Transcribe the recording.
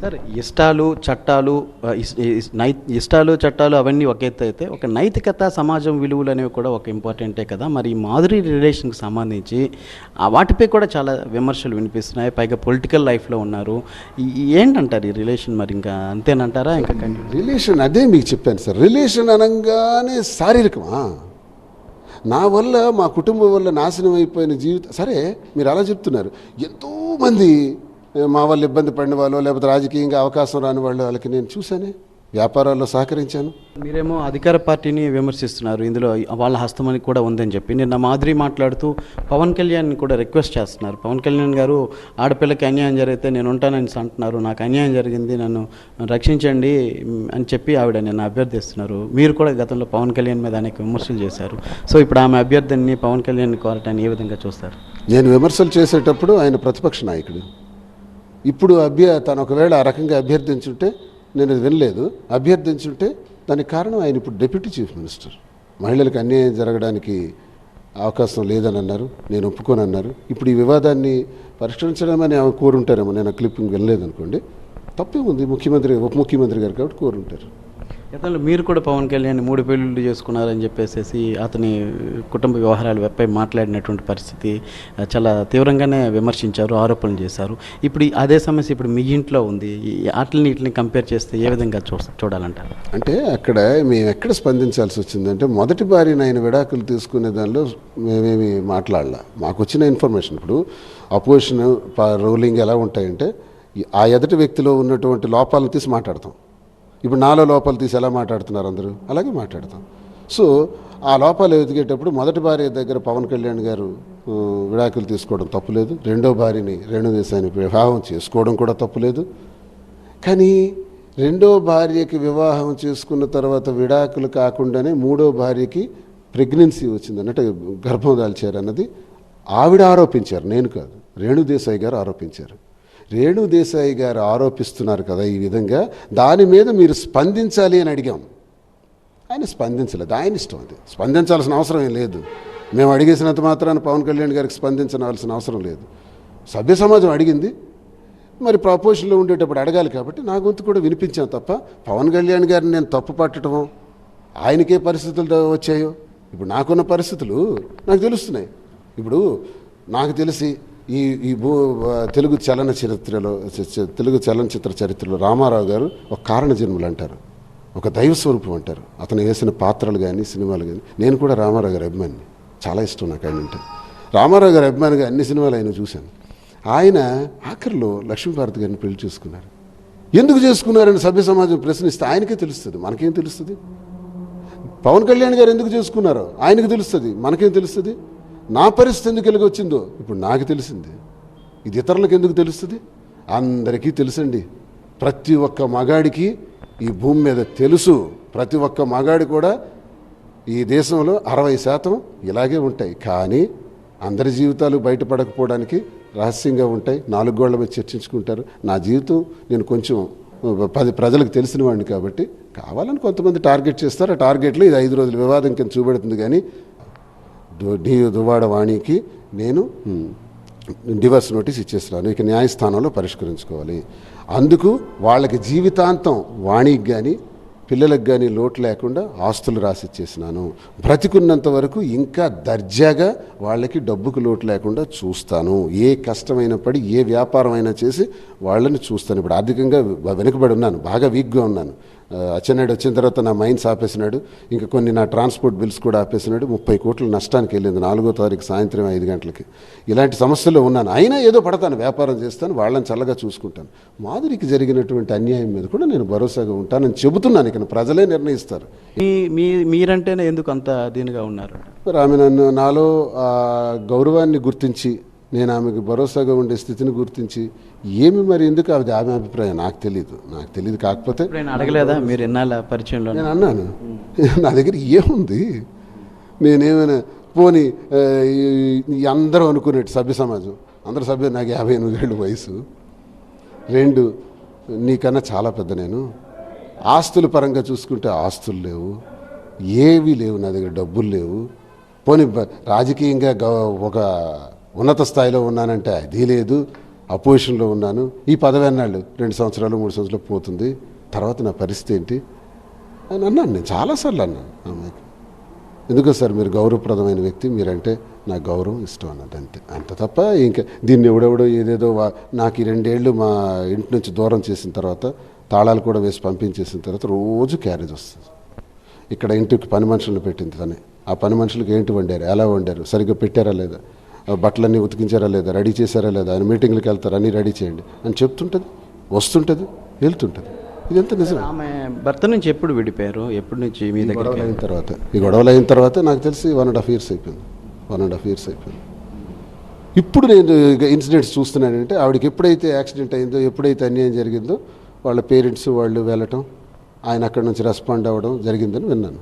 Sir ఇష్టాలు చట్టాలు ఇష్టాలు చట్టాలు అవన్నీ ఒక ఎత్తు అయితే ఒక నైతికత సమాజం విలువలు అనేవి కూడా ఒక ఇంపార్టెంటే కదా. మరి ఈ మాధురి రిలేషన్కి సంబంధించి వాటిపై కూడా చాలా విమర్శలు వినిపిస్తున్నాయి. పైగా పొలిటికల్ లైఫ్లో ఉన్నారు. ఏంటంటారు ఈ రిలేషన్ మరి ఇంకా అంతేనంటారా? ఇంకా కంటిన్యూ రిలేషన్ అదే మీకు చెప్పాను సార్. రిలేషన్ అనగానే శారీరకమా? నా వల్ల మా కుటుంబం వల్ల నాశనం అయిపోయిన జీవితం సరే మీరు అలా చెప్తున్నారు. ఎంతోమంది మా వాళ్ళు ఇబ్బంది పడిన వాళ్ళు లేకపోతే రాజకీయంగా అవకాశం రాని వాళ్ళు వాళ్ళకి నేను చూశానే. వ్యాపారాల్లో సహకరించాను. మీరేమో అధికార పార్టీని విమర్శిస్తున్నారు. ఇందులో వాళ్ళ హస్తమని కూడా ఉందని చెప్పి. నిన్న మాధురి మాట్లాడుతూ పవన్ కళ్యాణ్ కూడా రిక్వెస్ట్ చేస్తున్నారు. పవన్ కళ్యాణ్ గారు ఆడపిల్లకి అన్యాయం జరిగితే నేను ఉంటానని అంటున్నారు. నాకు అన్యాయం జరిగింది నన్ను రక్షించండి అని చెప్పి ఆవిడ నిన్న అభ్యర్థిస్తున్నారు. మీరు కూడా గతంలో పవన్ కళ్యాణ్ మీద అనేక విమర్శలు చేశారు. సో ఇప్పుడు ఆమె అభ్యర్థిని పవన్ కళ్యాణ్ కోరటాన్ని ఏ విధంగా చూస్తారు? నేను విమర్శలు చేసేటప్పుడు ఆయన ప్రతిపక్ష నాయకుడు. ఇప్పుడు అభ్య తను ఒకవేళ ఆ రకంగా అభ్యర్థించుంటే నేను అది వినలేదు. అభ్యర్థించుంటే దానికి కారణం ఆయన ఇప్పుడు డిప్యూటీ చీఫ్ మినిస్టర్. మహిళలకు అన్యాయం జరగడానికి అవకాశం లేదని అన్నారు. నేను ఒప్పుకోనన్నారు ఇప్పుడు ఈ వివాదాన్ని పరిష్కరించడమని ఆమె కోరుంటారేమో. నేను ఆ క్లిప్పింగ్ వినలేదు అనుకోండి తప్పే ఉంది ముఖ్యమంత్రి ఉప ముఖ్యమంత్రి గారు కాబట్టి కోరుంటారు. గతంలో మీరు కూడా పవన్ కళ్యాణ్ మూడు పెళ్ళిళ్ళు చేసుకున్నారని చెప్పేసి అతని కుటుంబ వ్యవహారాలపై మాట్లాడినటువంటి పరిస్థితి చాలా తీవ్రంగానే విమర్శించారు ఆరోపణలు చేశారు. ఇప్పుడు అదే సమస్య ఇప్పుడు మీ ఇంట్లో ఉంది. ఈ వాటిని వీటిని కంపేర్ చేస్తే ఏ విధంగా చూ చూడాలంటారు? అంటే అక్కడ మేము ఎక్కడ స్పందించాల్సి వచ్చిందంటే మొదటి భార్యను ఆయన విడాకులు తీసుకునే దానిలో మేమేమి మాట్లాడలా. మాకు వచ్చిన ఇన్ఫర్మేషన్ ఇప్పుడు అపోజిషన్ రూలింగ్ ఎలా ఉంటాయంటే ఆ ఎదుటి వ్యక్తిలో ఉన్నటువంటి లోపాలను తీసి మాట్లాడతాం. ఇప్పుడు నాలో లోపాలు తీసి ఎలా మాట్లాడుతున్నారు అందరూ? అలాగే మాట్లాడతాం. సో ఆ లోపాలు ఎదిగేటప్పుడు మొదటి భార్య దగ్గర పవన్ కళ్యాణ్ గారు విడాకులు తీసుకోవడం తప్పులేదు. రెండో భార్యని రెండో దేశాన్ని వివాహం చేసుకోవడం కూడా తప్పులేదు. కానీ రెండో భార్యకి వివాహం చేసుకున్న తర్వాత విడాకులు కాకుండానే మూడో భార్యకి ప్రెగ్నెన్సీ వచ్చింది అన్నట్టు గర్భం దాల్చారు అన్నది ఆవిడ ఆరోపించారు. నేను కాదు. రేణుదేశాయి గారు ఆరోపించారు. రేణుదేశాయి గారు ఆరోపిస్తున్నారు కదా ఈ విధంగా దాని మీద మీరు స్పందించాలి అని అడిగాం. ఆయన స్పందించలేదు. ఆయన ఇష్టం అది. స్పందించాల్సిన అవసరం ఏం లేదు. మేము అడిగేసినంత మాత్రాన పవన్ కళ్యాణ్ గారికి స్పందించవలసిన అవసరం లేదు. సభ్య సమాజం అడిగింది. మరి ప్రపోజల్లో ఉండేటప్పుడు అడగాలి కాబట్టి నా గొంతు కూడా వినిపించాను తప్ప పవన్ కళ్యాణ్ గారిని నేను తప్పు పట్టడమో ఆయనకే పరిస్థితులు వచ్చాయో? ఇప్పుడు నాకున్న పరిస్థితులు నాకు తెలుస్తున్నాయి. ఇప్పుడు నాకు తెలిసి ఈ ఈ భూ తెలుగు చలన చరిత్రలో తెలుగు చలనచిత్ర చరిత్రలో రామారావు గారు ఒక కారణ జన్మలు అంటారు. ఒక దైవ స్వరూపం అంటారు. అతను వేసిన పాత్రలు కానీ సినిమాలు కానీ నేను కూడా రామారావు గారి అభిమాని చాలా ఇష్టం నాకు ఆయన అంటే. రామారావు గారి అభిమానిగా అన్ని సినిమాలు ఆయన చూశాను. ఆయన ఆఖరిలో లక్ష్మీభారతి గారిని పెళ్ళి చేసుకున్నారు. ఎందుకు చేసుకున్నారని సభ్య సమాజం ప్రశ్నిస్తే ఆయనకే తెలుస్తుంది. మనకేం తెలుస్తుంది? పవన్ కళ్యాణ్ గారు ఎందుకు చేసుకున్నారో ఆయనకు తెలుస్తుంది. మనకేం తెలుస్తుంది? నా పరిస్థితి ఎందుకు ఎలాగ వచ్చిందో? ఇప్పుడు నాకు తెలిసింది. ఇది ఇతరులకు ఎందుకు తెలుస్తుంది? అందరికీ తెలుసండి. ప్రతి ఒక్క మగాడికి ఈ భూమి మీద తెలుసు. ప్రతి ఒక్క మగాడి కూడా ఈ దేశంలో అరవై శాతం ఇలాగే ఉంటాయి. కానీ అందరి జీవితాలు బయటపడకపోవడానికి రహస్యంగా ఉంటాయి. నాలుగు గోళ్ళ మీద చర్చించుకుంటారు. నా జీవితం నేను కొంచెం పది ప్రజలకు తెలిసిన వాడిని కాబట్టి కావాలని కొంతమంది టార్గెట్ చేస్తారు. ఆ టార్గెట్లో ఇది ఐదు రోజుల వివాదం కింద చూపెడుతుంది. కానీ డి దువాడ వాణికి నేను డివర్స్ నోటీస్ ఇచ్చేస్తున్నాను. ఇక న్యాయస్థానంలో పరిష్కరించుకోవాలి. అందుకు వాళ్ళకి జీవితాంతం వాణికి కానీ పిల్లలకు కానీ లోటు లేకుండా ఆస్తులు రాసి ఇచ్చేసినాను బ్రతికున్నంత వరకు ఇంకా దర్జాగా వాళ్ళకి డబ్బుకు లోటు లేకుండా చూస్తాను. ఏ కష్టమైన పడి ఏ వ్యాపారం అయినా చేసి వాళ్ళని చూస్తాను. ఇప్పుడు ఆర్థికంగా వెనుకబడి ఉన్నాను. బాగా వీక్గా ఉన్నాను. అచ్చెన్నాయుడు వచ్చిన తర్వాత నా మైన్స్ ఆపేసినాడు. ఇంకా కొన్ని నా ట్రాన్స్పోర్ట్ బిల్స్ కూడా ఆపేసినాడు. ముప్పై కోట్ల నష్టానికి వెళ్ళింది. నాలుగో తారీఖు సాయంత్రం ఐదు గంటలకి. ఇలాంటి సమస్యల్లో ఉన్నాను. అయినా ఏదో పడతాను. వ్యాపారం చేస్తాను. వాళ్ళని చల్లగా చూసుకుంటాను. మాధురికి జరిగినటువంటి అన్యాయం మీద కూడా నేను భరోసాగా ఉంటానని చెబుతున్నాను. ఇక ప్రజలే నిర్ణయిస్తారు. మీ మీ మీరంటేనే ఎందుకు అంత దీనిగా ఉన్నారు? ఆమె నన్ను నాలో గౌరవాన్ని గుర్తించి నేను ఆమెకు భరోసాగా ఉండే స్థితిని గుర్తించి ఏమి మరి ఎందుకు అది ఆమె అభిప్రాయం? నాకు తెలియదు నాకు తెలియదు కాకపోతే అడగలేదా? మీరు ఎన్నాళ్ళ పరిచయంలో నేను అన్నాను. నా దగ్గర ఏముంది? నేనేమైనా పోని అందరూ అనుకునేట్టు సభ్య సమాజం. అందరు సభ్యులు నాకు యాభై ఎనిమిది ఏళ్ళు వయసు. రెండు నీకన్నా చాలా పెద్ద నేను. ఆస్తుల పరంగా చూసుకుంటే ఆస్తులు లేవు. ఏవి లేవు నా దగ్గర డబ్బులు లేవు. పోనీ రాజకీయంగా గౌ- ఒక ఉన్నత స్థాయిలో ఉన్నానంటే అది లేదు. అపోజిషన్లో ఉన్నాను. ఈ పదవి అన్నాళ్ళు రెండు సంవత్సరాలు మూడు సంవత్సరాలు పోతుంది. తర్వాత నా పరిస్థితి ఏంటి? అని అన్నాను నేను. చాలాసార్లు అన్నాను. అమ్మాయికి ఎందుకో సార్ మీరు గౌరవప్రదమైన వ్యక్తి మీరంటే నా గౌరవం ఇష్టం అన్నది అంతే. అంత తప్ప ఇంకా దీన్ని ఎవడెవడో ఏదేదో నాకు ఈ రెండేళ్ళు మా ఇంటి నుంచి దూరం చేసిన తర్వాత తాళాలు కూడా వేసి పంపించేసిన తర్వాత రోజు క్యారేజ్ వస్తుంది. ఇక్కడ ఇంటికి పని మనుషులను పెట్టింది తనే. ఆ పని మనుషులకు ఏంటి వండారు? ఎలా వండారు? సరిగ్గా పెట్టారా లేదా? బట్టలన్నీ ఉతికించారా లేదా? రెడీ చేశారా లేదా? ఆయన మీటింగ్లకు వెళ్తారు? అన్నీ రెడీ చేయండి. అని చెప్తుంటుంది. వస్తుంటుంది. వెళ్తుంటుంది. ఇదంతా నిజం ఆమె భర్త నుంచి ఎప్పుడు విడిపోయారు? ఎప్పటి నుంచి మీ దగ్గర గొడవలు అయిన తర్వాత. ఈ గొడవలు అయిన తర్వాత నాకు తెలిసి వన్ అండ్ హాఫ్ ఇయర్స్ అయిపోయింది. వన్ అండ్ హాఫ్ ఇయర్స్ అయిపోయింది. ఇప్పుడు నేను ఇన్సిడెంట్స్ చూస్తున్నానంటే ఆవిడకి ఎప్పుడైతే యాక్సిడెంట్ అయిందో ఎప్పుడైతే అన్యాయం జరిగిందో వాళ్ళ పేరెంట్స్ వాళ్ళు వెళ్ళటం ఆయన అక్కడి నుంచి రెస్పాండ్ అవ్వడం జరిగిందని విన్నాను.